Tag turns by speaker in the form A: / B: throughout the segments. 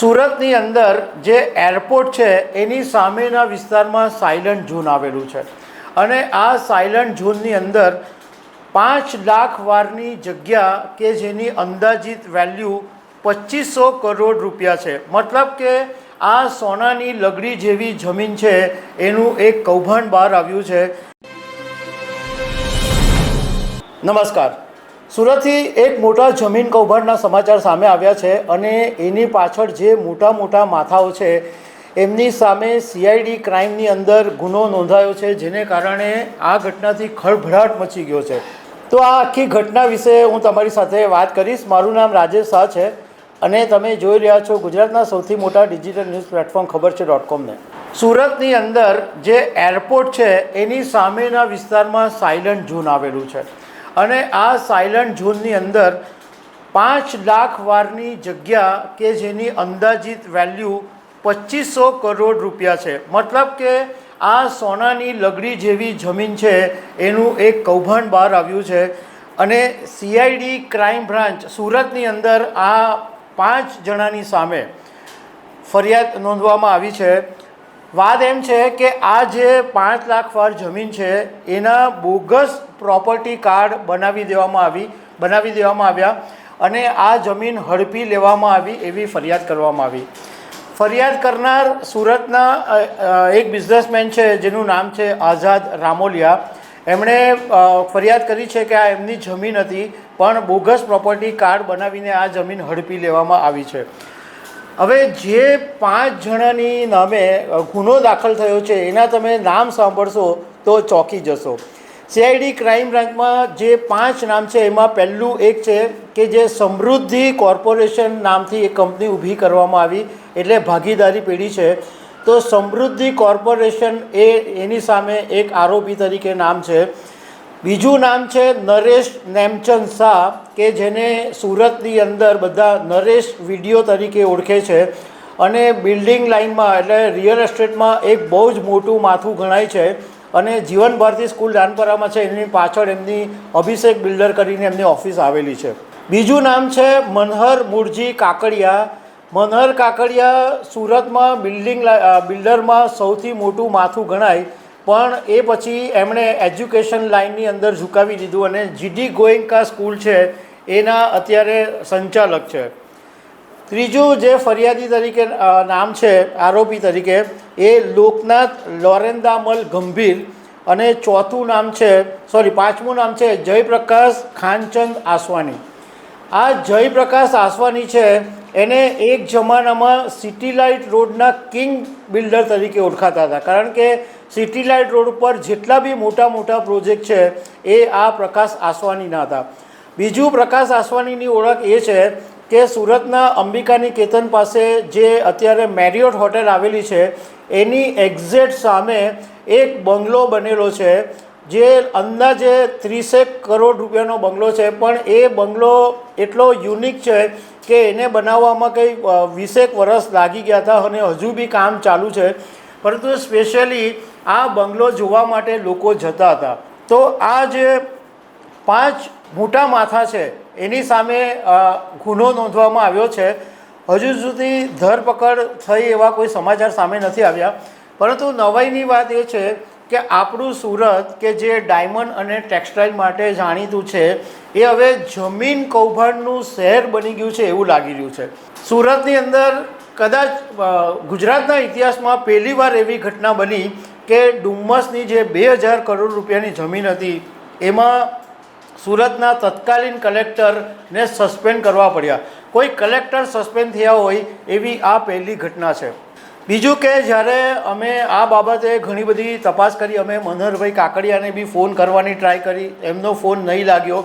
A: સુરતની અંદર જે એરપોર્ટ છે, એની સામેના વિસ્તારમાં સાયલન્ટ ઝોન આવેલું છે. અને આ સાયલન્ટ ઝોનની અંદર પાંચ લાખ વારની જગ્યા કે જેની અંદાજિત વેલ્યુ પચીસો કરોડ રૂપિયા છે. મતલબ કે આ સોનાની લગડી જેવી જમીન છે, એનું એક કૌભાંડ બહાર આવ્યું છે. નમસ્કાર. સુરતથી એક મોટા જમીન કૌભાંડના સમાચાર સામે આવ્યા છે અને એની પાછળ જે મોટા મોટા માથાઓ છે, એમની સામે સીઆઈડી ક્રાઇમની અંદર ગુનો નોંધાયો છે, જેને કારણે આ ઘટનાથી ખળભળાટ મચી ગયો છે. તો આ આખી ઘટના વિશે હું તમારી સાથે વાત કરીશ. મારું નામ રાજેશ શાહ છે અને તમે જોઈ રહ્યા છો ગુજરાતના સૌથી મોટા ડિજિટલ ન્યૂઝ પ્લેટફોર્મ ખબર છે ડોટ કોમને. સુરતની અંદર જે એરપોર્ટ છે, એની સામેના વિસ્તારમાં સાયલન્ટ ઝોન આવેલું છે. અને આ સાયલન્ટ ઝોનની અંદર પાંચ લાખ વારની જગ્યા કે જેની અંદાજિત વેલ્યુ પચીસો કરોડ રૂપિયા છે. મતલબ કે આ સોનાની લગડી જેવી જમીન છે, એનું એક કૌભાંડ બહાર આવ્યું છે. અને સીઆઈડી ક્રાઇમ બ્રાન્ચ સુરતની અંદર આ પાંચ જણાની સામે ફરિયાદ નોંધવામાં આવી છે. વાત એમ છે કે આ જે પાંચ લાખ વાર જમીન છે, એના બોગસ પ્રોપર્ટી કાર્ડ બનાવી દેવામાં આવી, બનાવી દેવામાં આવ્યા અને આ જમીન હડપી લેવામાં આવી એવી ફરિયાદ કરવામાં આવી. ફરિયાદ કરનાર સુરતના એક બિઝનેસમેન છે, જેનું નામ છે આઝાદ રામોલિયા. એમણે ફરિયાદ કરી છે કે આ એમની જમીન હતી, પણ બોગસ પ્રોપર્ટી કાર્ડ બનાવીને આ જમીન હડપી લેવામાં આવી છે. હવે જે પાંચ જણાની નામે ગુનો દાખલ થયો છે, એના તમે નામ સાંભળશો તો ચોંકી જશો. સીઆઈડી ક્રાઇમ બ્રાન્ચમાં જે પાંચ નામ છે, એમાં પહેલું એક છે કે જે સમૃદ્ધિ કોર્પોરેશન નામથી એક કંપની ઊભી કરવામાં આવી, એટલે ભાગીદારી પેઢી છે. તો સમૃદ્ધિ કોર્પોરેશન એ, એની સામે એક આરોપી તરીકે નામ છે. બીજું નામ છે નરેશ નેમચંદ શાહ, કે જેને સુરતની અંદર બધા નરેશ વીડિયો તરીકે ઓળખે છે. અને બિલ્ડિંગ લાઇનમાં, એટલે રિયલ એસ્ટેટમાં એક બહુ જ મોટું માથું ગણાય છે. અને જીવન ભારતી સ્કૂલ દાનપરામાં છે, એની પાછળ એમની અભિષેક બિલ્ડર કરીને એમની ઓફિસ આવેલી છે. બીજું નામ છે મનહર મુરજી કાકડિયા. મનહર કાકડિયા સુરતમાં બિલ્ડિંગ બિલ્ડરમાં સૌથી મોટું માથું ગણાય પણ એ પછી એમણે એજ્યુકેશન લાઇનની અંદર ઝુકાવી દીધું અને જીડી ગોયંકા સ્કૂલ છે, એના અત્યારે સંચાલક છે. ત્રીજું જે ફરિયાદી તરીકે નામ છે, આરોપી તરીકે, એ લોકનાથ લોરેન્દામલ ગંભીર અને ચોથું નામ છે, સોરી, પાંચમું નામ છે જયપ્રકાશ ખાનચંદ આસવાની આ જયપ્રકાશ આસવાની છે. એને એક જમાનામાં સિટી લાઇટ રોડના કિંગ બિલ્ડર તરીકે ઓળખાતા હતા. કારણ કે સિટી લાઇટ રોડ ઉપર જેટલા બી મોટા મોટા પ્રોજેક્ટ છે, એ આ પ્રકાશ આસવાનીના હતા. બીજું પ્રકાશ આસવાનીની ઓળખ એ છે કે સુરતના અંબિકાની કેતન પાસે જે અત્યારે મેરિયોટ હોટેલ આવેલી છે, એની એક્ઝેક્ટ સામે એક બંગલો બનેલો છે. જે અંદાજે ત્રીસેક કરોડ રૂપિયાનો બંગલો છે, પણ એ બંગલો એટલો યુનિક છે કે એને બનાવવામાં કંઈ વીસેક વર્ષ લાગી ગયા હતા અને હજુ બી કામ ચાલુ છે. પરંતુ સ્પેશિયલી આ બંગલો જોવા માટે લોકો જતા હતા. તો આ જે પાંચ મોટા માથા છે, એની સામે ગુનો નોંધવામાં આવ્યો છે. હજુ સુધી ધરપકડ થઈ એવા કોઈ સમાચાર સામે નથી આવ્યા. પરંતુ નવાઈની વાત એ છે કે આપણું સુરત કે જે ડાયમંડ અને ટેક્સટાઇલ માટે જાણીતું છે, એ હવે જમીન કૌભાંડનું શહેર બની ગયું છે એવું લાગી રહ્યું છે. સુરતની અંદર કદાચ ગુજરાતના ઇતિહાસમાં પહેલીવાર એવી ઘટના બની કે ડુમ્મસની જે બે હજાર કરોડ રૂપિયાની જમીન હતી, એમાં સુરતના તત્કાલીન કલેક્ટરને સસ્પેન્ડ કરવા પડ્યા. કોઈ કલેક્ટર સસ્પેન્ડ થયા હોય એવી આ પહેલી ઘટના છે. બીજું કે જ્યારે અમે આ બાબતે ઘણી બધી તપાસ કરી, અમે મનહરભાઈ કાકડિયાને બી ફોન કરવાની ટ્રાય કરી, એમનો ફોન નહીં લાગ્યો.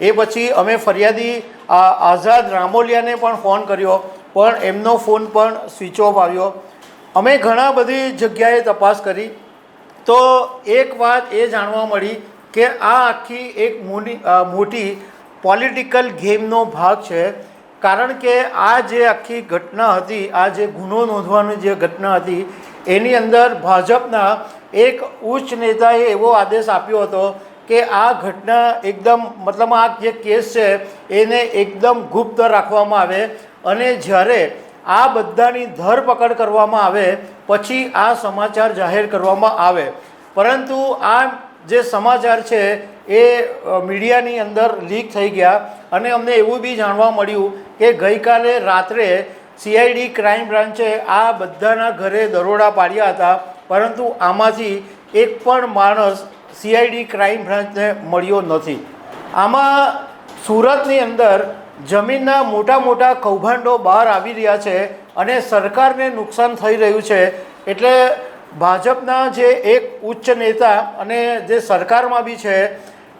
A: એ પછી અમે ફરિયાદી આઝાદ રામોલિયાને પણ ફોન કર્યો, પણ એમનો ફોન પણ સ્વિચ ઓફ આવ્યો. અમે ઘણા બધી જગ્યાએ તપાસ કરી. તો એક વાત એ જાણવા મળી કે આ આખી એક મોટી પોલિટિકલ ગેમનો ભાગ છે. કારણ કે આ જે આખી ઘટના હતી, આ જે ગુનો નોંધવાની જે ઘટના હતી, એની અંદર ભાજપના એક ઉચ્ચ નેતાએ એવો આદેશ આપ્યો હતો કે આ ઘટના એકદમ, મતલબ આ જે કેસ છે, એને એકદમ ગુપ્ત રાખવામાં આવે અને જ્યારે આ બધાની ધરપકડ કરવામાં આવે, પછી આ સમાચાર જાહેર કરવામાં આવે. પરંતુ આ જે સમાચાર છે, એ મીડિયાની અંદર લીક થઈ ગયા અને અમને એવું બી જાણવા મળ્યું કે ગઈકાલે રાત્રે સીઆઈડી ક્રાઇમ બ્રાન્ચે આ બધાના ઘરે દરોડા પાડ્યા હતા, પરંતુ આમાંથી એક પણ માણસ સીઆઈડી ક્રાઇમ બ્રાન્ચને મળ્યો નથી. આમાં સુરતની અંદર જમીનના મોટા મોટા કૌભાંડો બહાર આવી રહ્યા છે અને સરકારને નુકસાન થઈ રહ્યું છે. એટલે ભાજપના જે એક ઉચ્ચ નેતા અને જે સરકારમાં બી છે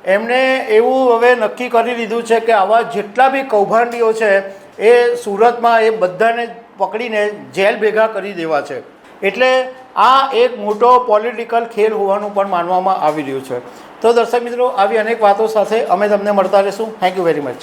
A: એમણે એવું હવે નક્કી કરી લીધું છે કે આવા જેટલા બી કૌભાંડીઓ છે, એ સુરતમાં એ બધાને પકડીને જેલ ભેગા કરી દેવા છે. એટલે આ એક મોટો પોલિટિકલ ખેલ હોવાનું પણ માનવામાં આવી રહ્યું છે. તો દર્શક મિત્રો, આવી અનેક વાતો સાથે અમે તમને મળતા રહીશું. Thank you very much